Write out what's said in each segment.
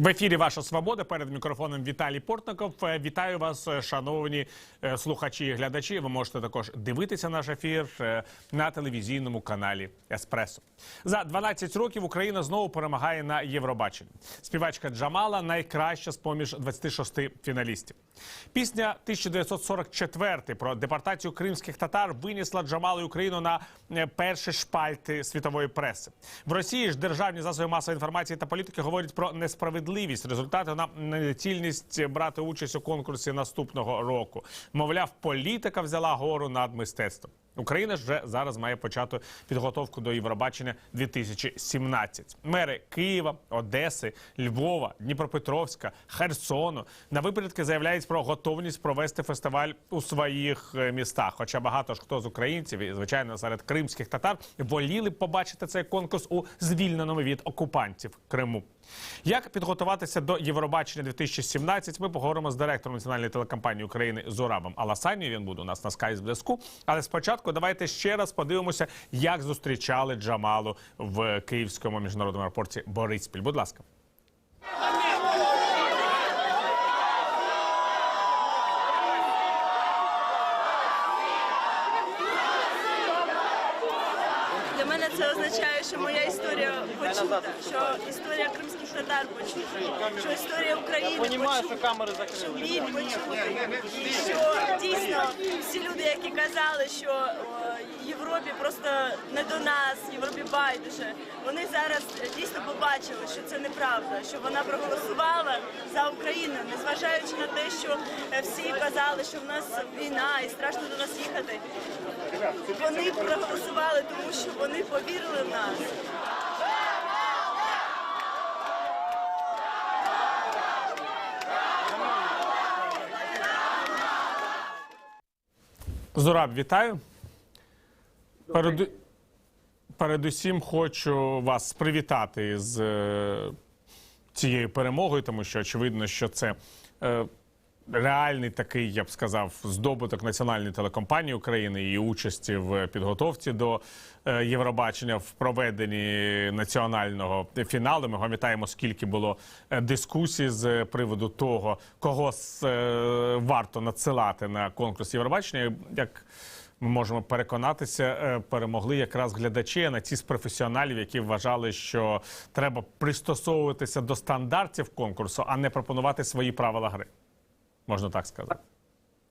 В ефірі Ваша Свобода перед мікрофоном Віталій Портников. Е, Вітаю вас, е, шановні е, слухачі і глядачі. Ви можете також дивитися наш ефір на телевізійному каналі Еспресо. За 12 років Україна знову перемагає на Євробаченні. Співачка Джамала найкраща з поміж 26 фіналістів. Пісня 1944 про депортацію кримських татар винесла Джамалу Україну на перші шпальти світової преси. В Росії ж державні засоби масової інформації та політики говорять про несправедливість результату на недоцільність брати участь у конкурсі наступного року. Мовляв, політика взяла гору над мистецтвом. Україна ж вже зараз має почати підготовку до Євробачення 2017. Мери Києва, Одеси, Львова, Дніпропетровська, Херсону на випередки заявляють про готовність провести фестиваль у своїх е, містах. Хоча багато ж хто з українців, і звичайно серед кримських татар, воліли побачити цей конкурс у звільненому від окупантів Криму. Як підготуватися до Євробачення 2017, Ми поговоримо з директором національної телекомпанії України Зорабом Аласані. Він буде у нас на скайп зв'язку. Але спочатку давайте ще раз подивимося, як зустрічали Джамалу в Київському міжнародному аеропорті Бориспіль. Будь ласка. Для мене це означає, що моя історія почута, що історія кримських татар що історія України Понімаю, що камери що закрили. біль почутий. І що дійсно всі люди, які казали, що о, Європі просто не до нас, Європі байдуже, вони зараз дійсно побачили, що це неправда, що вона проголосувала за Україну, незважаючи на те, що е, всі казали, що в нас війна і страшно до нас їхати. Вони проголосували, тому що вони повірили в нас. Зураб, вітаю. Перед... Передусім хочу вас привітати з е, цією перемогою, тому що очевидно, що це е, реальний такий, я б сказав, здобуток національної телекомпанії України і участі в підготовці до е, Євробачення в проведенні національного фіналу. Ми пам'ятаємо, скільки було е, дискусій з приводу того, кого е, варто надсилати на конкурс Євробачення. Як ми можемо переконатися, перемогли якраз глядачі, а не ті з професіоналів, які вважали, що треба пристосовуватися до стандартів конкурсу, а не пропонувати свої правила гри. Можна так сказати.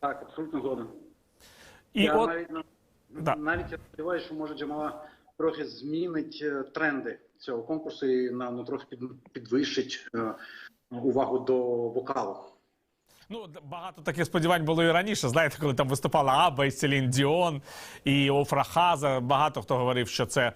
Так, абсолютно згоден. І я от навіть, Да. навіть я сподіваюся, що може Джамала трохи змінить е, тренди цього конкурсу і на ну, трохи підвищить е, увагу до вокалу. Ну багато таких сподівань було і раніше. Знаєте, коли там виступала Аба і Селін Діон і Офра Хаза. Багато хто говорив, що це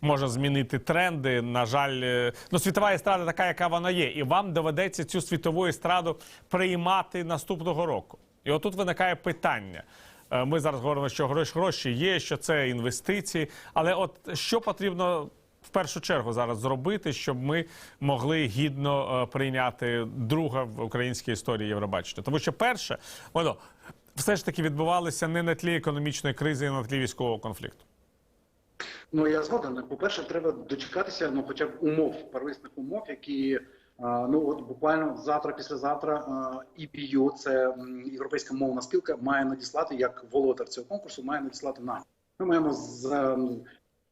може змінити тренди. На жаль, е, ну світова естрада така, яка вона є, і вам доведеться цю світову естраду приймати наступного року. І отут виникає питання. Е, Ми зараз говоримо, що гроші гроші є, що це інвестиції. Але от що потрібно першу чергу зараз зробити, щоб ми могли гідно е, прийняти друга в українській історії Євробачення? Тому що перше, воно все ж таки відбувалося не на тлі економічної кризи, а на тлі військового конфлікту. Ну я згоден. По-перше, треба дочекатися ну, хоча б умов, первисних умов, які ну от буквально завтра, післязавтра EPU, це європейська мовна спілка, має надіслати як володар цього конкурсу, має надіслати нам. Ми маємо з, ем,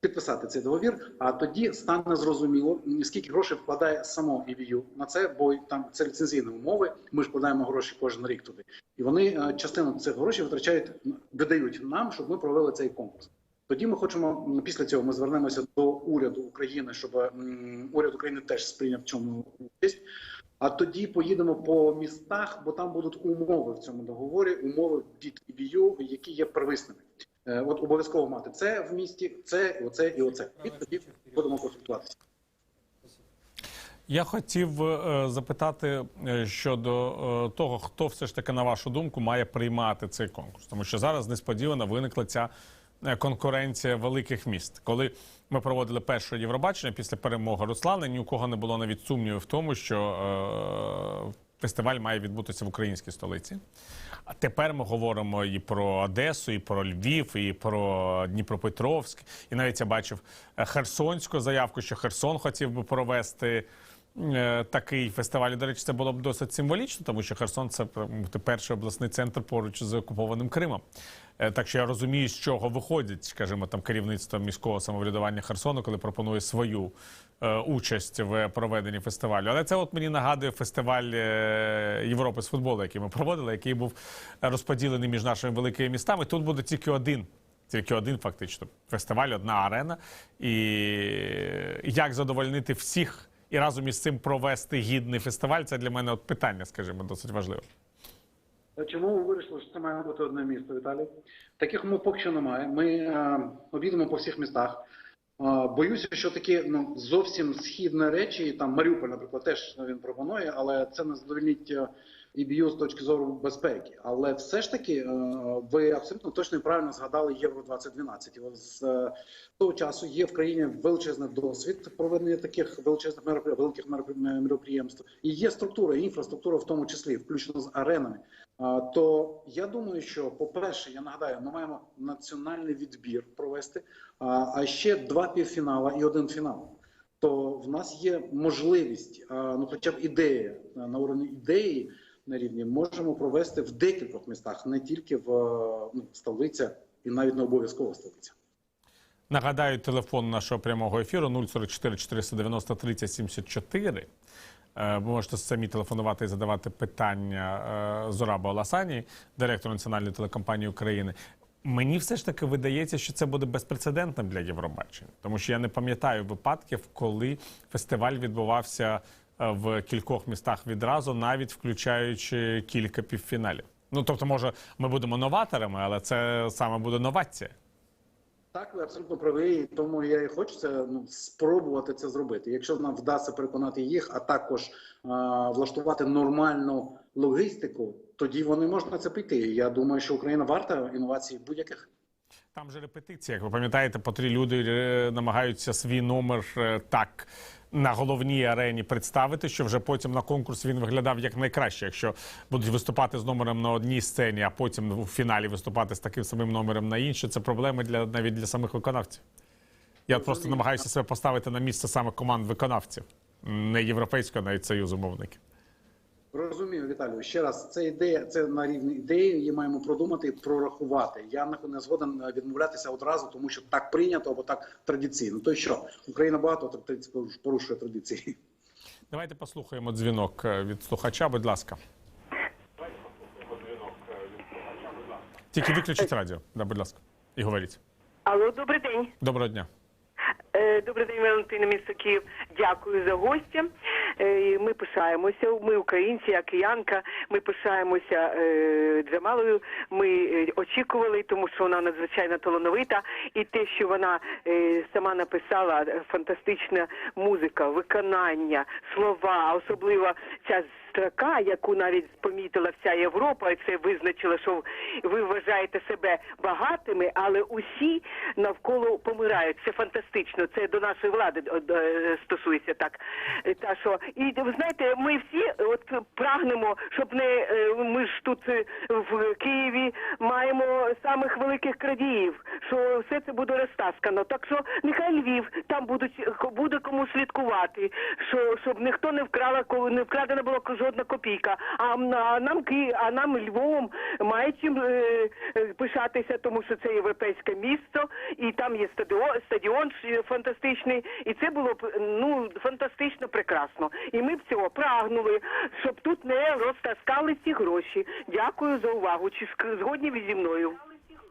підписати цей договір, а тоді стане зрозуміло, скільки грошей вкладає само EVU на це, бо там це ліцензійні умови. Ми ж вкладаємо гроші кожен рік туди, і вони е, частину цих грошей витрачають, видають нам, щоб ми провели цей конкурс. Тоді ми хочемо після цього ми звернемося до уряду України, щоб уряд України теж сприйняв в цьому участь. А тоді поїдемо по містах, бо там будуть умови в цьому договорі, умови від EBU, які є первисними. Е, От обов'язково мати це в місті, це, оце і оце. І тоді будемо консультуватися. Я хотів е, запитати е, щодо того, хто все ж таки, на вашу думку, має приймати цей конкурс, тому що зараз несподівано виникла ця конкуренція великих міст. Коли ми проводили перше Євробачення після перемоги Руслана, ні у кого не було навіть сумнівів в тому, що е, фестиваль має відбутися в українській столиці. А тепер ми говоримо і про Одесу, і про Львів, і про Дніпропетровськ. І навіть я бачив е, херсонську заявку, що Херсон хотів би провести такий фестиваль. До речі, це було б досить символічно, тому що Херсон це перший обласний центр поруч з окупованим Кримом. Е, Так що я розумію, з чого виходить, скажімо, там керівництво міського самоврядування Херсону, коли пропонує свою е, участь в проведенні фестивалю. Але це от мені нагадує фестиваль е, Європи з футболу, який ми проводили, який був розподілений між нашими великими містами. Тут буде тільки один. Тільки один фактично фестиваль, одна арена. І як задовольнити всіх і разом із цим провести гідний фестиваль, це для мене от питання, скажімо, досить важливе. Чому ви вирішили, що це має бути одне місто, Віталій? Таких умов поки що немає. Ми е, обійдемо по всіх містах. Е, боюся, що такі ну, зовсім східні речі, там Маріуполь, наприклад, теж він пропонує, але це не задовольнить е, ІБЮ з точки зору безпеки. Але все ж таки, е, ви абсолютно точно і правильно згадали Євро 2012. І З е, того часу є в країні величезний досвід проведення таких величезних великих меропри- мероприємств. І є структура, і інфраструктура в тому числі, включно з аренами. То я думаю, що по-перше, я нагадаю, ми маємо національний відбір провести, а ще два півфінала і один фінал. То в нас є можливість, ну хоча б ідея на уровні ідеї на рівні можемо провести в декількох містах, не тільки в ну, столиця і навіть не обов'язково столиця. Нагадаю, телефон нашого прямого ефіру 044 490 30 74. Е, Ви можете самі телефонувати і задавати питання е, Зорабу Аласані, директору національної телекомпанії України. Мені все ж таки видається, що це буде безпрецедентним для Євробачення, тому що я не пам'ятаю випадків, коли фестиваль відбувався в кількох містах відразу, навіть включаючи кілька півфіналів. Ну тобто, може, ми будемо новаторами, але це саме буде новація. Так, ви абсолютно праві, тому я і хочу це ну, спробувати це зробити. Якщо нам вдасться переконати їх, а також а, влаштувати нормальну логістику, тоді вони можуть на це піти. Я думаю, що Україна варта інновацій будь-яких. Там же репетиція, як ви пам'ятаєте, по три люди е, намагаються свій номер е, так на головній арені представити, що вже потім на конкурс він виглядав як найкраще. Якщо будуть виступати з номером на одній сцені, а потім у фіналі виступати з таким самим номером на іншій, це проблеми для навіть для самих виконавців. Я от просто намагаюся себе поставити на місце саме команд виконавців, не європейського, навіть союзу мовників. Розумію, Віталію. Ще раз, це ідея, це на рівні ідеї. Її маємо продумати і прорахувати. Я не- не згоден е, відмовлятися одразу, тому що так прийнято або так традиційно. То й що Україна багато порушує традиції. Давайте послухаємо дзвінок е, від слухача, будь ласка. Тільки виключіть радіо, да, будь ласка, і говоріть. Алло, добрий день. Доброго дня. Е, Добрий день, Валентина, місто Київ. Дякую за гостя. Е, Ми пишаємося. Ми українці, я киянка. Ми пишаємося е, Джамалою. Ми е, очікували, тому що вона надзвичайно талановита. І те, що вона сама написала, фантастична музика, виконання, слова, особливо ця строка, яку навіть помітила вся Європа, і це визначило, що ви вважаєте себе багатими, але усі навколо помирають. Це фантастично. Це до нашої влади е, стосується так. Е, Та що і ви знаєте, ми всі от прагнемо, щоб не е, ми ж тут е, в Києві маємо самих великих крадіїв, що все це буде розтаскано. Так що нехай Львів там будуть буде кому слідкувати, що щоб ніхто не вкрала не вкрадена була жодна копійка. А, а нам Ки- а нам Львовом має чим е, е, пишатися, тому що це європейське місто, і там є стадіон, стадіон фантастичний, і це було б ну фантастично прекрасно. І ми б цього прагнули, щоб тут не розтаскали ці гроші. Дякую за увагу. Чи згодні ви зі мною?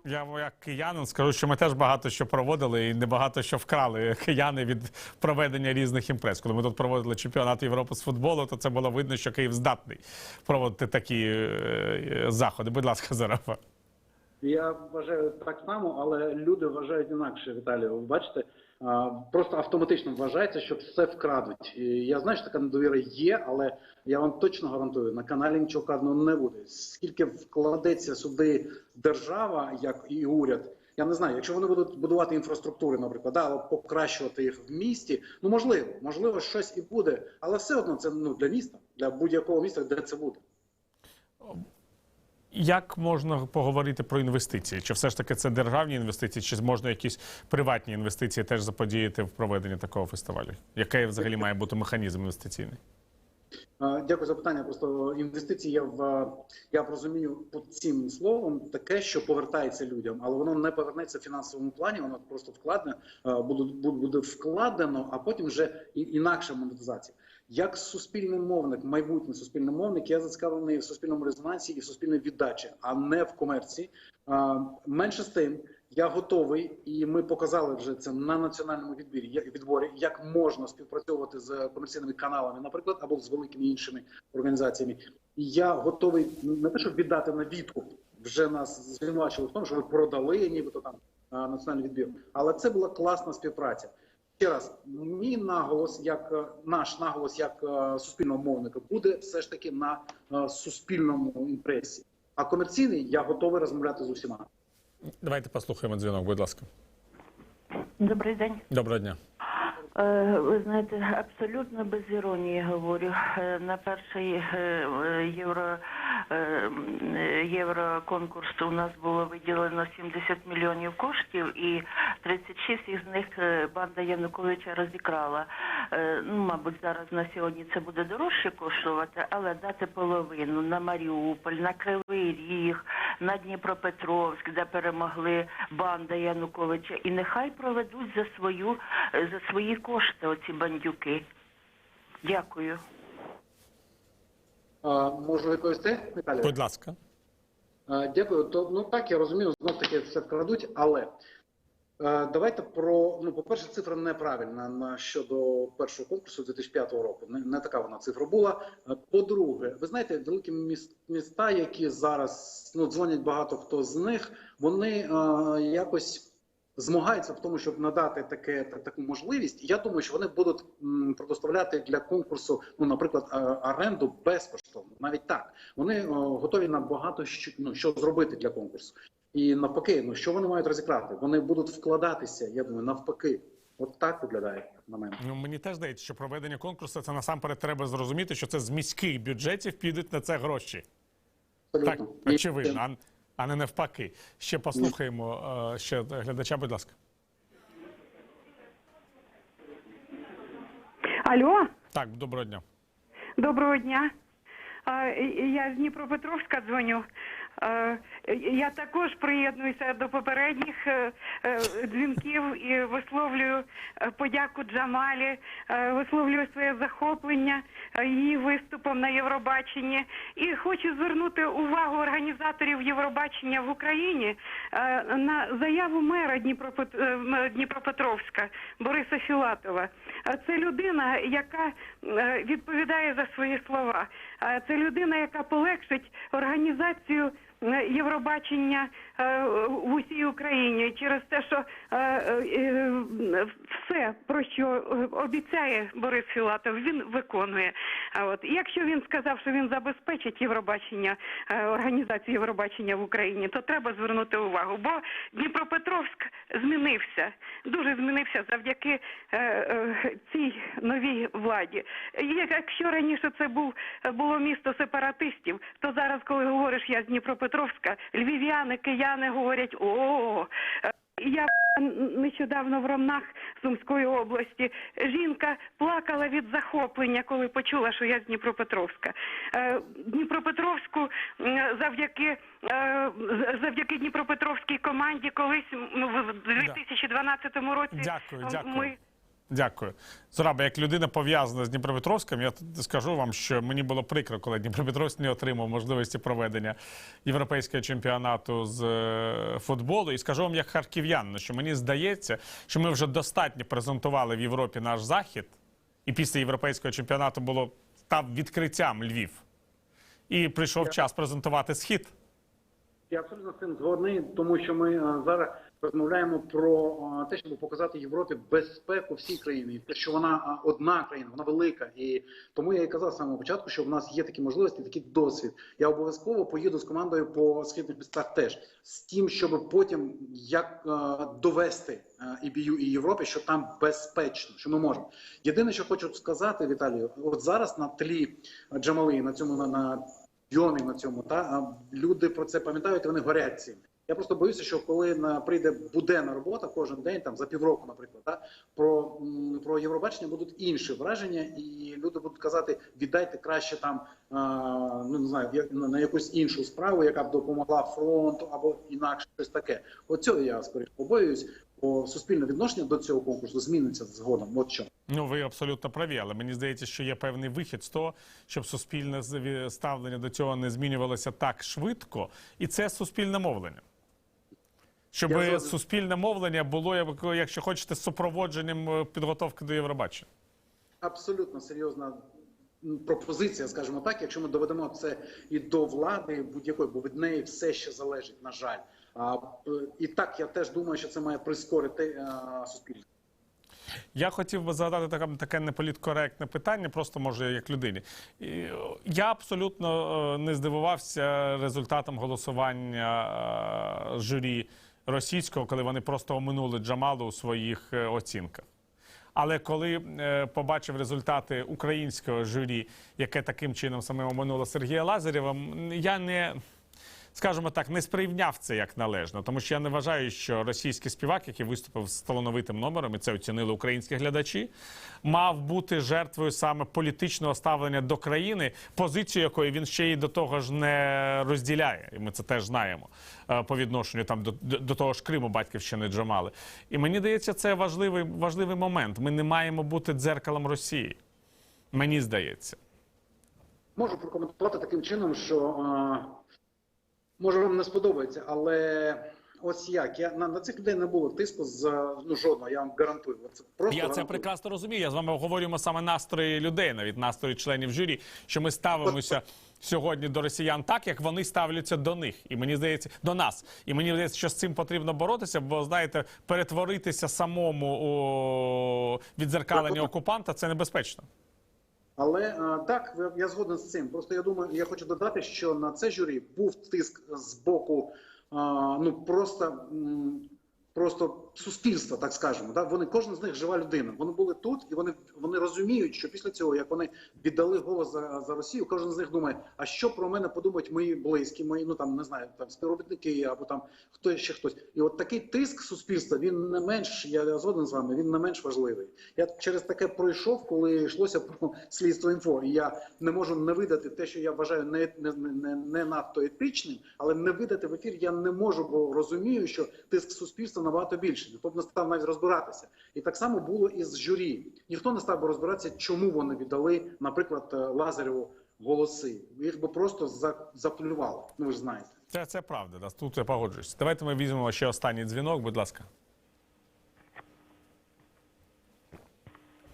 Я як киянин скажу, що ми теж багато що проводили і небагато що вкрали кияни від проведення різних імпрес. Коли ми тут проводили чемпіонат Європи з футболу, то це було видно, що Київ здатний проводити такі е, заходи. Будь ласка, Зарафа. Я вважаю так само, але люди вважають інакше, Віталію. Ви бачите, просто автоматично вважається, що все вкрадуть. І я знаю, що така недовіра є, але я вам точно гарантую, на каналі нічого вкраденого не буде. Скільки вкладеться сюди держава, як і уряд. Я не знаю, якщо вони будуть будувати інфраструктури, наприклад, да, або покращувати їх в місті, ну можливо, можливо, щось і буде, але все одно це ну для міста, для будь-якого міста, де це буде. Як можна поговорити про інвестиції? Чи все ж таки це державні інвестиції, чи можна якісь приватні інвестиції теж заподіяти в проведенні такого фестивалю? Який взагалі має бути механізм інвестиційний? Дякую за питання. Просто інвестиції в е, я розумію під цим словом таке, що повертається людям, але воно не повернеться в фінансовому плані. Воно просто вкладне буде, буде вкладено, а потім вже інакша монетизація. Як суспільний мовник, майбутній суспільний мовник, я зацікавлений в суспільному резонансі і в суспільній віддачі, а не в комерції. Менше з тим, я готовий, і ми показали вже це на національному відбірі відборі, як можна співпрацьовувати з комерційними каналами, наприклад, або з великими іншими організаціями. І я готовий не те, щоб віддати на відкуп. Вже нас звинувачили в тому, що ви продали, нібито там національний відбір. Але це була класна співпраця. Ще раз, мій наголос, як е, наш наголос, як е, суспільного мовника, буде все ж таки на е, суспільному імпресі. А комерційний я готовий розмовляти з усіма. Давайте послухаємо дзвінок, будь ласка. Добрий день. Доброго дня. Е, Ви знаєте, абсолютно без іронії говорю. Е, На перший е, євро євроконкурс у нас було виділено 70 мільйонів коштів, і 36 із них банда Януковича розікрала. Ну, мабуть, зараз на сьогодні це буде дорожче коштувати, але дати половину на Маріуполь, на Кривий Ріг, на Дніпропетровськ, де перемогли банда Януковича, і нехай проведуть за свою е, за свої кошти оці бандюки. Дякую. А, можу відповісти, Віталій? Будь ласка. Дякую. То ну так я розумію, знов таки все вкрадуть, але давайте про ну, по-перше, цифра неправильна на щодо першого конкурсу 2005 року. Не, не така вона цифра була. Е, По-друге, ви знаєте, великі міста, які зараз ну дзвонять багато хто з них, вони е, якось. Змагаються в тому, щоб надати таке таку можливість. Я думаю, що вони будуть м, предоставляти для конкурсу, ну наприклад, е, оренду безкоштовно, навіть так. Вони е, готові на багато що, ну, що зробити для конкурсу. І навпаки, ну що вони мають розіграти? Вони будуть вкладатися. Я думаю, навпаки, от так виглядає на мене. Ну мені теж здається, що проведення конкурсу це насамперед треба зрозуміти, що це з міських бюджетів підуть на це гроші. Абсолютно. І- очевидно, а, а не навпаки. Ще послухаємо е, ще глядача, будь ласка. Алло, Так, доброго дня. доброго дня. Я з Дніпропетровська дзвоню. Я також приєднуюся до попередніх е, е, дзвінків і висловлюю е, подяку Джамалі, висловлюю своє захоплення її виступом на Євробаченні. І хочу звернути увагу організаторів Євробачення в Україні на заяву мера Дніпропет... Дніпропетровська Бориса Філатова. Це людина, яка відповідає за свої слова. Це людина, яка полегшить організацію Євробачення е, в усій Україні через те, що е, е, все, про що е, обіцяє Борис Філатов, він виконує. А от якщо він сказав, що він забезпечить Євробачення, е, організацію Євробачення в Україні, то треба звернути увагу, бо Дніпропетровськ змінився, дуже змінився завдяки е, е, цій новій владі. Якщо раніше це був було місто сепаратистів, то зараз, коли говориш я з Дніпропетровська, львів'яни, кияни говорять о. Я нещодавно в Ромнах Сумської області. Жінка плакала від захоплення, коли почула, що я з Дніпропетровська. Е, Дніпропетровську завдяки е, завдяки Дніпропетровській команді колись в 2012 році Дякую, дякую. ми Дякую. Зораба, як людина пов'язана з Дніпропетровськом, я скажу вам, що мені було прикро, коли Дніпропетровськ не отримав можливості проведення європейського чемпіонату з е, футболу. І скажу вам як харків'янину, що мені здається, що ми вже достатньо презентували в Європі наш захід, і після європейського чемпіонату було став відкриттям Львів. І прийшов час презентувати схід. Я абсолютно з цим згодний, тому що ми е, зараз розмовляємо про те, щоб показати Європі безпеку всій країні, і те, що вона одна країна, вона велика. І тому я і казав з самого початку, що в нас є такі можливості, такий досвід. Я обов'язково поїду з командою по східних містах теж з тим, щоб потім як довести е, ІБЮ і Європі, що там безпечно, що ми можемо. Єдине, що хочу сказати, Віталію, от зараз на тлі Джамали, на цьому на, на мільйони на цьому. Та люди про це пам'ятають, вони горять цим. Я просто боюся, що коли на прийде буденна робота кожен день, там за півроку, наприклад, та про, про Євробачення будуть інші враження, і люди будуть казати, віддайте краще там ну не знаю, на, якусь іншу справу, яка б допомогла фронту або інакше щось таке. От цього я скоріше побоююсь, бо суспільне відношення до цього конкурсу зміниться згодом. От що. Ну, ви абсолютно праві, але мені здається, що є певний вихід з того, щоб суспільне ставлення до цього не змінювалося так швидко, і це суспільне мовлення. Щоб Я суспільне мовлення було, як- якщо хочете, супроводженням е, підготовки до Євробачення. абсолютно серйозна пропозиція, скажімо так, якщо ми доведемо це і до влади будь-якої, бо від неї все ще залежить, на жаль. А, і так я теж думаю, що це має прискорити суспільство. Я хотів би задати таке, таке неполіткоректне питання, просто може як людині. Е, Я абсолютно е, не здивувався результатом голосування е, журі російського, коли вони просто оминули Джамалу у своїх е, оцінках. Але коли е, побачив результати українського журі, яке таким чином саме оминуло Сергія Лазарєва, я не. Скажімо так, не сприйняв це як належно, тому що я не вважаю, що російський співак, який виступив з талановитим номером, і це оцінили українські глядачі, мав бути жертвою саме політичного ставлення до країни, позицію якої він ще й до того ж не розділяє. І ми це теж знаємо е, по відношенню там до, до, того ж Криму, батьківщини Джамали. І мені здається, це важливий, важливий момент. Ми не маємо бути дзеркалом Росії. Мені здається. Можу прокоментувати таким чином, що а, може вам не сподобається, але ось як я на, на цих людей не було тиску з ну жодного, я вам гарантую. Це просто Я це прекрасно розумію. Я з вами обговорюємо саме настрої людей, навіть настрої членів журі, що ми ставимося сьогодні до росіян так, як вони ставляться до них. І мені здається, до нас. І мені здається, що з цим потрібно боротися, бо знаєте, перетворитися самому у відзеркалення окупанта це небезпечно. Але е, так, я- згоден з цим. Просто я думаю, я хочу додати, що на це журі був тиск з боку, е, ну просто. Просто суспільства, так скажемо, да вони кожен з них жива людина. Вони були тут, і вони вони розуміють, що після цього, як вони віддали голос за, за Росію, кожен з них думає, а що про мене подумають мої близькі, мої ну там не знаю, там співробітники або там хто ще хтось. І от такий тиск суспільства він не менш, я згоден з вами, він не менш важливий. Я через таке пройшов, коли йшлося про слідство інфо. І я не можу не видати те, що я вважаю не, не, не, не надто етичним, але не видати в ефір я не можу, бо розумію, що тиск суспільства набагато більший. Ніхто б не став навіть розбиратися. І так само було і з журі. Ніхто не став би розбиратися, чому вони віддали, наприклад, е, Лазареву голоси. Їх би просто за- заплювали. Ну ви ж знаєте. Це, це правда. да, Тут я погоджуюсь. Давайте ми візьмемо ще останній дзвінок, будь ласка.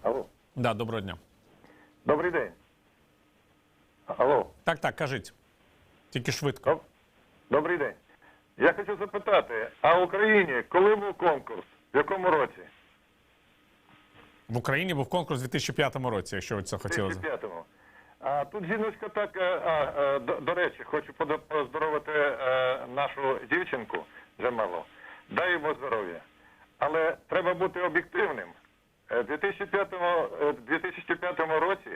Алло. Да, доброго дня. Добрий день. Алло. Так, так, кажіть. Тільки швидко. Добрий день. Я хочу запитати, а в Україні коли був конкурс? В якому році? В Україні був конкурс у 2005 році, якщо ви це хотіли. 2005-му. А тут жіночка так, е, а, е, до, до речі, хочу поздоровити е, нашу дівчинку Джамалу. Дай йому здоров'я. Але треба бути об'єктивним. В 2005, е, 2005 році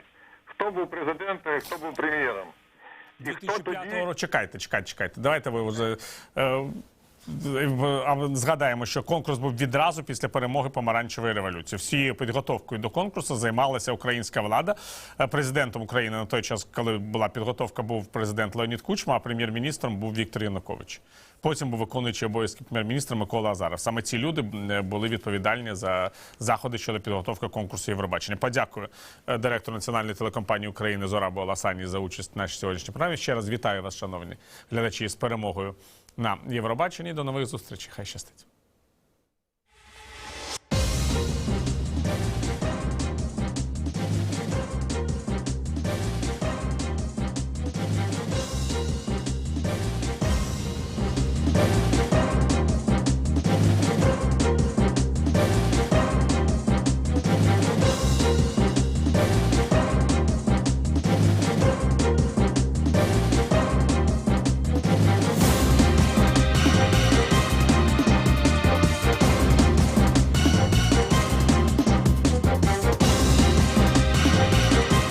хто був президентом і хто був прем'єром? І хто 2005 тоді року. Чекайте, чекайте, чекайте. Давайте ви вже. А згадаємо, що конкурс був відразу після перемоги помаранчевої революції. Всією підготовкою до конкурсу займалася українська влада. Е, Президентом України на той час, коли була підготовка, був президент Леонід Кучма, а прем'єр-міністром був Віктор Янукович. Потім був виконуючий обов'язки прем'єр-міністра Микола Азаров. Саме ці люди е, були відповідальні за заходи щодо підготовки конкурсу Євробачення. Подякую е, директору національної телекомпанії України Зорабу Аласані за участь в нашій сьогоднішній програмі. Ще раз вітаю вас, шановні глядачі, з перемогою на Євробаченні. До нових зустрічей. Хай щастить.